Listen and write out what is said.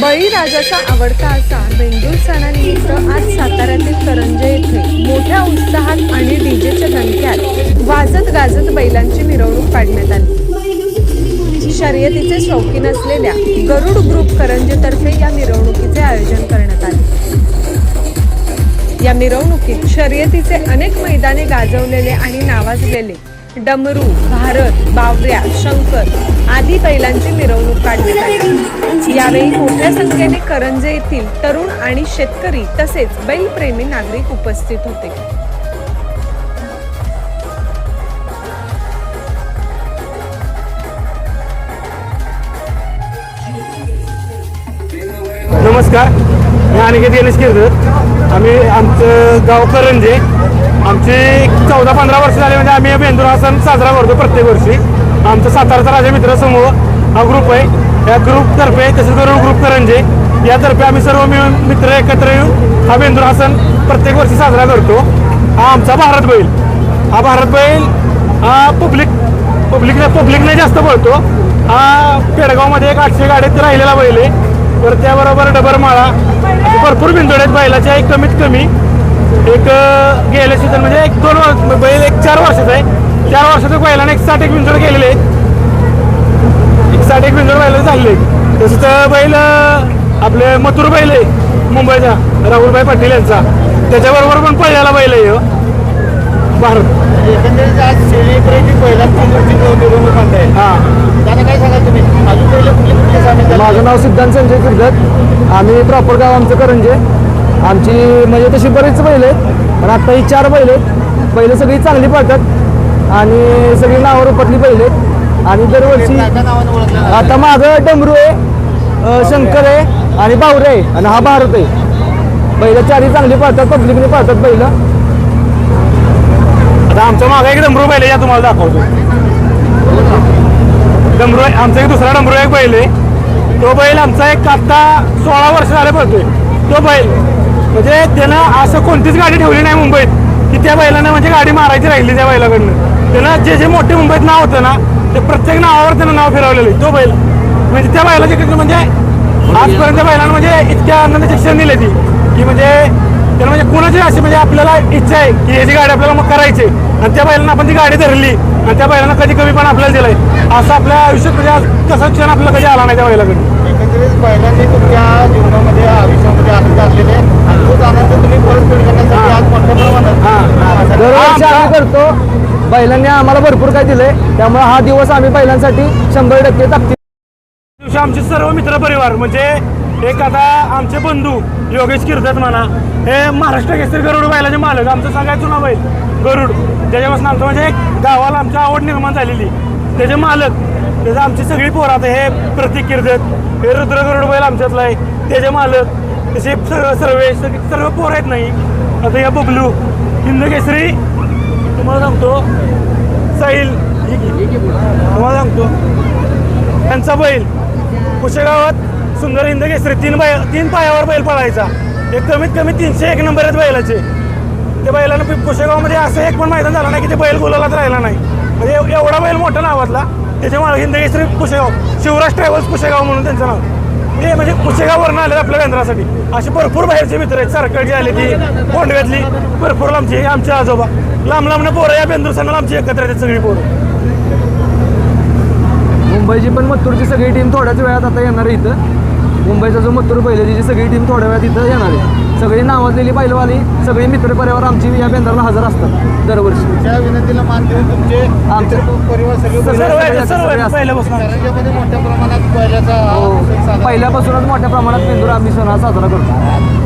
बळीराजाचा आवडता असा बेंदूर सणानिमित्त आज साताऱ्यातील करंजे येथे मोठ्या उत्साहात आणि डीजेच्या दणक्यात वाजत गाजत बैलांची मिरवणूक काढण्यात आली. शर्यतीचे शौकीन असलेल्या गरुड ग्रुप करंजेतर्फे या मिरवणुकीचे आयोजन करण्यात आले. या मिरवणुकीत शर्यतीचे अनेक मैदाने गाजवलेले आणि नावाजलेले डमरू भारत बावऱ्या शंकर आदी बैलांची मिरवणूक काढण्यात आली. यावेळी मोठ्या संख्येने करंजे येथील तरुण आणि शेतकरी तसेच बैलप्रेमी नागरिक उपस्थित होते. नमस्कार. मी अनिकेत येणेच कीर्तन आम्ही आमचं गाव करंजे. आमचे चौदा पंधरा वर्ष झाले म्हणजे आम्ही बेंदूर हा सण साजरा करतो प्रत्येक वर्षी. आमचा साताराचा राजा मित्र समूह हा ग्रुप आहे. या ग्रुपतर्फे तसेच गरुड ग्रुप करंजे यातर्फे आम्ही सर्व मिळून मित्र एकत्र येऊन हा बेंदूर हा सण प्रत्येक वर्षी साजरा करतो. हा आमचा भारत बैल. हा भारत बैल हा पब्लिक पब्लिक पब्लिकने जास्त पळतो हा पेडगावमध्ये एक आठशे गाडीत राहिलेला बैल आहे. तर त्याबरोबर डबरमाळा भरपूर बिंदोड आहेत. बैलाच्या एक कमीत कमी एक गेल्या सीझन म्हणजे एक दोन वर्ष बैल एक चार वर्षाचा आहे. चार वर्षाच्या बैलाने एक साठ एक बिंदोड केलेले एक साठ एक बिंदोड बैल आहेत. तसंच अं, बैल आपले मथुर बैल आहे मुंबईचा राहुलभाई पाटील यांचा. त्याच्याबरोबर पण पहिल्याला बैल आहे ह्यो. भारत. एकंदरीत आज सेलिब्रिटी पहिला आणताय हां. काय सांगाल तुम्ही? अजून पहिले कुठले कुठले सामील झाले? माझं नाव सिद्धांत संजय किर्दत आम्ही प्रॉपर गाव आमचं करंजे. आमची म्हणजे तशी बरीच बैल आहेत पण आता ही चार बैल आहेत. बैल सगळी चांगली पळतात. आणि सगळी नावं रुपटली पहिले आणि दरवर्षी आता मागं डमरू आहे शंकर आहे आणि बावरे आहे. आणि हा भारत आहे. बैल चारही चांगली पाहतात पब्लिकने पाहतात बैल आता आमच्या मागे एक डमरू बैल या तुम्हाला दाखवतो. डमरू आहे- आमचा एक दुसरा डमरू एक बैल आहे. तो बैल आमचा एक आत्ता सोळा वर्ष झाले पडतोय तो बैल. म्हणजे त्यानं असं कोणतीच गाडी ठेवली नाही मुंबईत की त्या बैलानं म्हणजे गाडी मारायची राहिली त्या बैलाकडनं. त्यानं जे जे मोठे मुंबईत नाव होतं ना ते प्रत्येक नावावर त्यानं नाव फिरवलेलं आहे. तो बैल. म्हणजे त्या बैलाच्या कडनं म्हणजे आजपर्यंत बैलानं म्हणजे इतक्या आनंदाची क्षण दिली ती की म्हणजे त्याला म्हणजे कुणाची अशी म्हणजे आपल्याला इच्छा आहे की याची गाडी आपल्याला मग करायची आणि त्या बैलांना आपण ती गाडी धरली आणि त्या बैलांना कधी कमी पण आपल्याला दिलाय. असं आपल्या आयुष्यात म्हणजे आज कसा क्षण आपल्याला कधी आला नाही त्या बैलाकडे एकंदरीत पहिल्यांदा तुमच्या जीवनामध्ये आयुष्यामध्ये आनंद असलेले आणि तोच आनंद तुम्ही परतफेड करण्यासाठी आज मोठ्या प्रमाणात हां. करतो. बैलांनी आम्हाला भरपूर काय दिलंय. त्यामुळे हा दिवस आम्ही बैलांसाठी शंभर टक्के ताकदी दिवशी आमचे सर्व मित्र परिवार म्हणजे एक आता आमचे बंधू योगेश कीर्तत म्हणा हे महाराष्ट्र केसरी गरुड बैलाचे मालक आमचं सांगायचं ना बैल गरुड. त्याच्यापासून आमचं म्हणजे एक गावाला आमची आवड निर्माण झालेली. त्याचे मालक त्याचं आमची सगळी पोरं आता हे प्रतीक कीर्तत हे रुद्र गरुड बैल आमच्यातला आहे. त्याचे मालक तसे सर्व सर्वे सर्व पोरं आहेत नाही आता या बबलू हिंद केसरी तुम्हाला सांगतो साहिल तुम्हाला सांगतो. त्यांचा बैल कुशेगावात सुंदर हिंद केसरी तीन बाय तीन पायावर बैल पळायचा. एक कमीत कमी तीनशे एक नंबर आहेत बैलाचे. ते बैलानं कुशेगावमध्ये असं एक पण मैदान झालं नाही की ते बैल गोलालाच राहिला नाही. म्हणजे एवढा बैल मोठा नावातला त्याच्यामुळे हिंद केसरी कुशेगाव शिवराज ट्रॅव्हल्स कुशेगाव म्हणून त्यांचं नाव. ते म्हणजे कुशेगाववरून आले आपल्या केंद्रासाठी. असे भरपूर बाहेरचे मित्र आहेत सरकारची आले ती कोंडव्यातली भरपूर आमची आमचे आजोबा. लांब लांबनं पोरं या बेंदूर सणाला आमची एकत्र येतात सगळी पोरं. मुंबईची पण मत्तूरची सगळी टीम थोड्याच वेळात आता येणार आहे इथं. मुंबईचा जो मत्तूर बैलाची सगळी टीम थोड्या वेळात इथं येणार आहे. सगळी नावाजलेली बैलवाली सगळी मित्र परिवार आमची या बेंद्राला हजर असतात दरवर्षी. त्या विनंतीला मान देऊन तुमचे आमचे- मित्र परिवार सगळे मोठ्या प्रमाणात बैलाचा हा. पहिल्यापासूनच मोठ्या प्रमाणात बेंदूर आम्ही सण साजरा करतो.